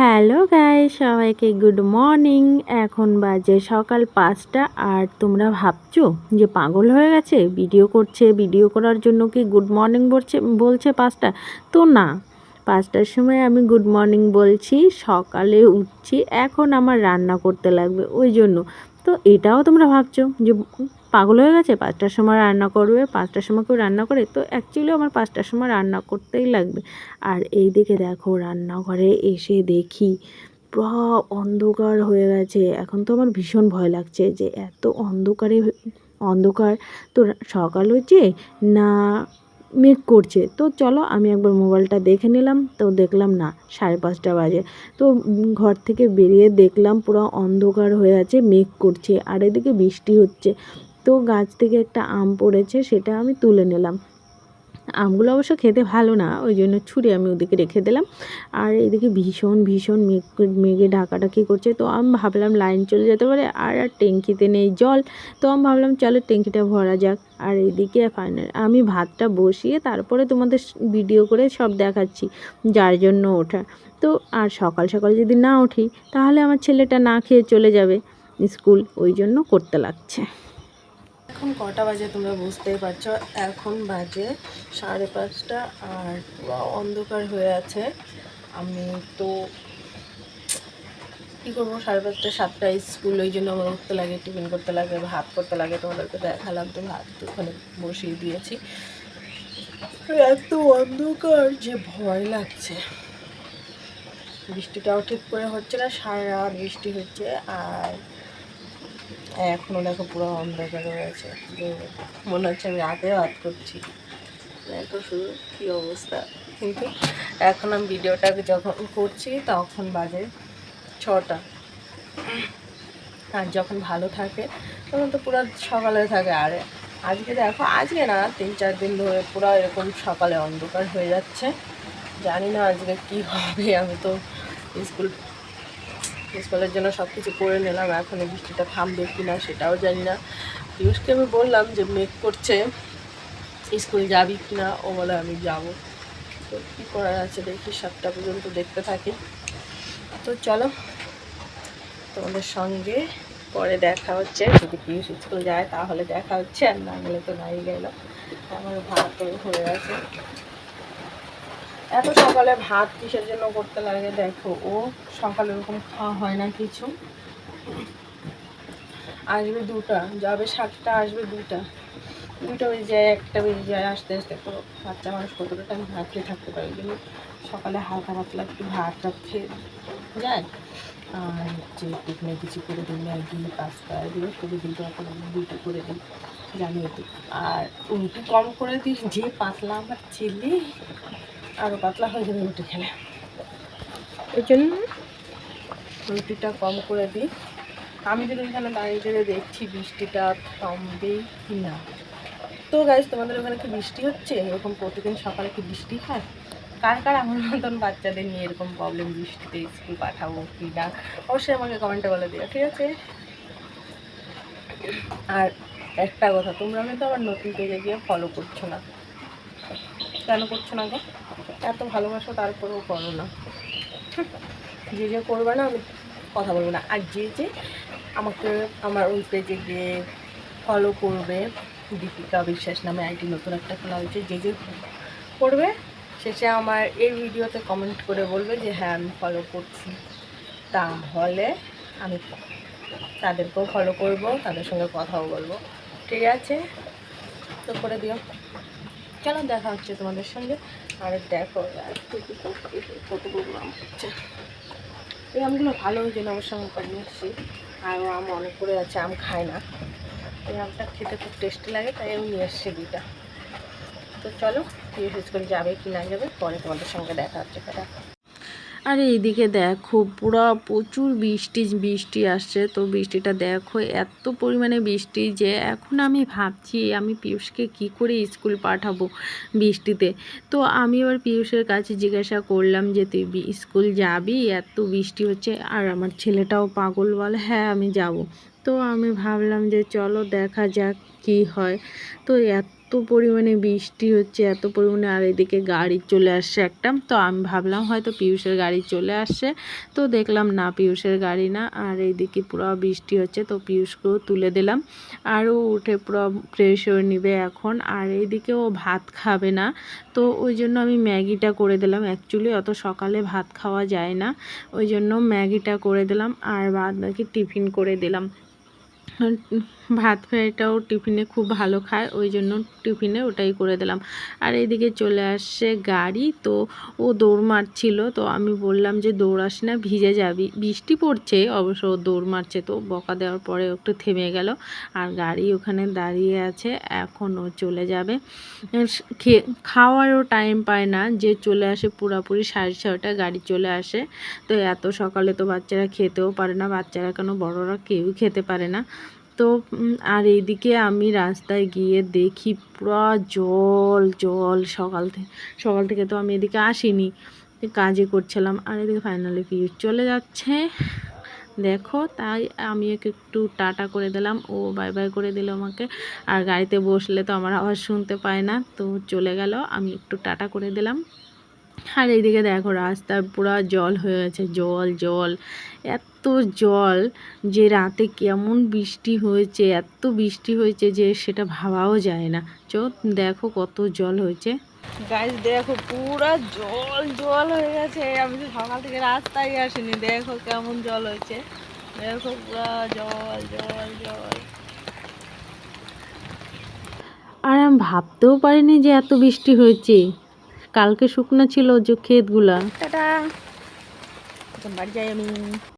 Hello guy সবাইকে good morning. এখন বাজে সকাল পাঁচটা, আর তোমরা ভাবছ যে পাগল হয়ে গেছে? ভিডিও করছে, ভিডিও করার জন্য কি গুড মর্নিং বলছে বলছে পাঁচটা? তো না। পাঁচটার সময় আমি গুড মর্নিং বলছি, সকালে উঠছি, এখন আমার রান্না করতে লাগবে, ওই জন্য। তো এটাও তোমরা ভাবছ যে পাগল হয়ে গেছে? পাঁচটার সময় রান্না করবে, পাঁচটার সময় কেউ রান্না করে? তো অ্যাকচুয়ালি আমার পাঁচটার সময় রান্না করতেই লাগবে। আর এই দিকে দেখো রান্নাঘরে এসে দেখি পুরো অন্ধকার হয়ে গেছে। এখন তো আমার ভীষণ ভয় লাগছে যে এত অন্ধকারে, অন্ধকার। তো সকাল হচ্ছে না মেঘ করছে। তো চলো আমি একবার মোবাইলটা দেখে নিলাম। তো দেখলাম না, সাড়ে পাঁচটা বাজে। তো ঘর থেকে বেরিয়ে দেখলাম পুরো অন্ধকার হয়ে আছে, মেঘ করছে। আর এদিকে বৃষ্টি হচ্ছে। তো গাছ থেকে একটা আম পড়েছে, সেটা আমি তুলে নিলাম। আমগুলো অবশ্য খেতে ভালো না, ওই জন্য ছুরি আমি ওদিকে রেখে দিলাম। আর এদিকে ভীষণ ভীষণ মেঘ, মেঘে ঢাকাঢাকি করছে, তো আমি ভাবলাম লাইন চলে যেতে পারে, আর আর ট্যাঙ্কিতে নেই জল, তো আমি ভাবলাম চলো ট্যাঙ্কিটা ভরা যাক। আর এদিকে ফাইনাল আমি ভাতটা বসিয়ে তারপরে তোমাদের ভিডিও করে সব দেখাচ্ছি, যার জন্য ওঠা। তো আর সকাল সকাল যদি না উঠি, তাহলে আমার ছেলেটা না খেয়ে চলে যাবে, স্কুল, ওই জন্য করতে লাগছে। এখন কটা বাজে তোমরা বুঝতেই পারছ? এখন বাজে সাড়ে পাঁচটা আর পুরো অন্ধকার হয়ে আছে। আমি তো কী করব? সাড়ে পাঁচটা সাতটায় স্কুল ওই জন্য আমার উঠতে লাগে টিফিন করতে লাগে ভাত করতে লাগে তোমাদেরকে দেখালাম তো ভাত ওখানে বসিয়ে দিয়েছি। এত অন্ধকার যে ভয় লাগছে। বৃষ্টিটাও ঠিক করে হচ্ছে না সারা বৃষ্টি হচ্ছে আর এখনও দেখো পুরো অন্ধকার রয়েছে। মনে হচ্ছে আমি রাতে হাত করছি। দেখো শুধু কী অবস্থা। কিন্তু এখন আমি ভিডিওটাকে যখন করছি তখন বাজে ছটা। আর যখন ভালো থাকে তখন তো পুরো সকালে থাকে। আরে আজকে দেখো, আজকে না তিন চার দিন ধরে পুরো এরকম সকালে অন্ধকার হয়ে যাচ্ছে। জানি না আজকে কি হবে, আমি তো স্কুল স্কুলের জন্য সব কিছু করে নিলাম। এখন বৃষ্টিটা থামবে কি না সেটাও জানি না। পিয়ুষকে আমি বললাম যে মেক করছে, স্কুল যাবি কি না ও বলে, আমি যাব। তো কী করার আছে দেখি, সাতটা পর্যন্ত দেখতে থাকি। তো চলো, তোমাদের সঙ্গে পরে দেখা হচ্ছে। যদি পিয়ুষ স্কুল যায়, তাহলে দেখা হচ্ছে। আর না গেলে তো নাই গেল। আমার ভাত হয়ে আছে এত সকালে ভাত কিসের জন্য করতে লাগে দেখো, ও সকালে ওরকম খাওয়া হয় না কিছু। আসবে দুটা, যাবে সাতটা, আসবে দুটা। দুটো বেজে যায়, একটা বেজে যায়, আসতে আসতে পুরো বাচ্চা মানুষ কতটা টাইম ভাত খেয়ে থাকতে পারে কিন্তু সকালে হালকা পাতলা একটু ভাত টাত খেয়ে যায়। আর যে টিফিনে কিছু করে দিই, ম্যাগি, পাস্তা, এগুলো শুধু দুটো এখন দুটো করে দিই জানিয়ে দিই আর রুটি কম করে দিই, যে পাতলা আমার ছেলে আরও পাতলা হয়ে যাবে রুটি খেলে। ওই জন্য রুটিটা কম করে দিই। আমি যদি এখানে দাঁড়িয়ে দাঁড়িয়ে দেখছি বৃষ্টিটা কমবেই কি না তো গাইজ তোমাদের ওখানে কি বৃষ্টি হচ্ছে? এরকম প্রতিদিন সকালে কি বৃষ্টি হয়? কার কার আমার মতন বাচ্চাদের নিয়ে এরকম প্রবলেম বৃষ্টিতে স্কুল পাঠাবো কি না অবশ্যই আমাকে কমেন্টে বলে দিও ঠিক আছে? আর একটা কথা তোমরা আমি তো আবার নতুন পেজে গিয়ে ফলো করছ না। কেন করছ না গো? এত ভালোবাসো, তারপরেও করো না। যে যে করবে না, আমি কথা বলব না। আর যে যে আমাকে, আমার ওই পেজে গিয়ে ফলো করবে, দীপিকা বিশ্বাস নামে আইডি নতুন একটা খোলা হয়েছে, যে যে করবে, শেষে আমার এই ভিডিওতে কমেন্ট করে বলবে যে হ্যাঁ আমি ফলো করছি। তাহলে আমি তাদেরকেও ফলো করব, তাদের সঙ্গে কথাও বলব। ঠিক আছে? তো করে দিও। চলো দেখা হচ্ছে তোমাদের সঙ্গে? আর দেখো আম হচ্ছে এই আমগুলো ভালো হয়েছে না আমার সঙ্গে করে নিচ্ছি। আর আম অনেক করে আছে, আম খায় না। এই আমটা খেতে খুব টেস্টি লাগে, তাই আমি নিয়ে এসছি দুইটা। তো চলো শেষ করে যাবে কি না যাবে, পরে তোমাদের সঙ্গে দেখা হচ্ছে। দেখা আর এইদিকে দেখো, পুরো প্রচুর বৃষ্টি বৃষ্টি আসছে। তো বৃষ্টিটা দেখো, এত পরিমাণে বৃষ্টি যে এখন আমি ভাবছি, আমি পিয়ুষকে কি করে স্কুল পাঠাবো বৃষ্টিতে? তো আমি আবার পিয়ুষের কাছে জিজ্ঞাসা করলাম যে, তুই স্কুল যাবি? এত বৃষ্টি হচ্ছে। আর আমার ছেলেটাও পাগল বলে হ্যাঁ আমি যাব। তো আমি ভাবলাম যে, চলো দেখা যাক কি হয়। তো এত পরিমাণে বৃষ্টি হচ্ছে, এত পরিমাণে আর এদিকে গাড়ি চলে আসছে একটা। তো আমি ভাবলাম হয়তো পিয়ুষের গাড়ি চলে আসছে। তো দেখলাম না পিয়ুষের গাড়ি না। আর এইদিকে পুরো বৃষ্টি হচ্ছে, তো পিয়ুষকেও তুলে দিলাম। আরও উঠে পুরো ফ্রেশ হয়ে নিবে এখন। আর এইদিকে ও ভাত খাবে না। তো ওই জন্য আমি ম্যাগিটা করে দিলাম। অ্যাকচুয়ালি অত সকালে ভাত খাওয়া যায় না। ওই জন্য ম্যাগিটা করে দিলাম। আর বাদ বাকি টিফিন করে দিলাম। ভাত ফ্রাইটাও টিফিনে খুব ভালো খায়, ওই জন্য টিফিনে ওটাই করে দিলাম। আর এইদিকে চলে আসছে গাড়ি, তো ও দৌড় মারছিল, তো আমি বললাম যে দৌড়াস না, ভিজে যাবি। বৃষ্টি পড়ছে, অবশ্য ও দৌড় মারছে, তো বকা দেওয়ার পরে একটু থেমে গেল। আর গাড়ি ওখানে দাঁড়িয়ে আছে, এখন ও চলে যাবে। খাওয়ারও টাইম পায় না, যে চলে আসে পুরাপুরি সাড়ে ছয়টা গাড়ি চলে আসে। তো এত সকালে তো বাচ্চারা খেতেও পারে না, বাচ্চারা কেন, বড়রা কেউই খেতে পারে না। তো আর এইদিকে আমি রাস্তায় গিয়ে দেখি পুরো জল জল, সকাল থেকে সকাল থেকে তো আমি এদিকে আসিনি। কাজে করছিলাম, আর এদিকে ফাইনালি পিউষ চলে যাচ্ছে। দেখো, তাই আমি ওকে একটু টাটা করে দিলাম, ও বাই বাই করে দিল আমাকে। আর গাড়িতে বসলে তো আমার আওয়াজ শুনতে পায় না, তো চলে গেল, আমি একটু টাটা করে দিলাম। আর এইদিকে দেখো রাস্তার পুরো জল হয়ে গেছে জল জল এত জল যে রাতে কেমন বৃষ্টি হয়েছে এত বৃষ্টি হয়েছে যে সেটা ভাবাও যায় না। চো দেখো কত জল হয়েছে। গাছ দেখো পুরো জল জল হয়ে গেছে। আমি তো সকাল থেকে রাস্তায় আসিনি। দেখো কেমন জল হয়েছে। দেখো পুরো জল জল জল। আর আমি ভাবতেও পারিনি যে এত বৃষ্টি হয়েছে। কালকে শুকনো ছিল যে ক্ষেতগুলা। বাড়ি যাই আমি।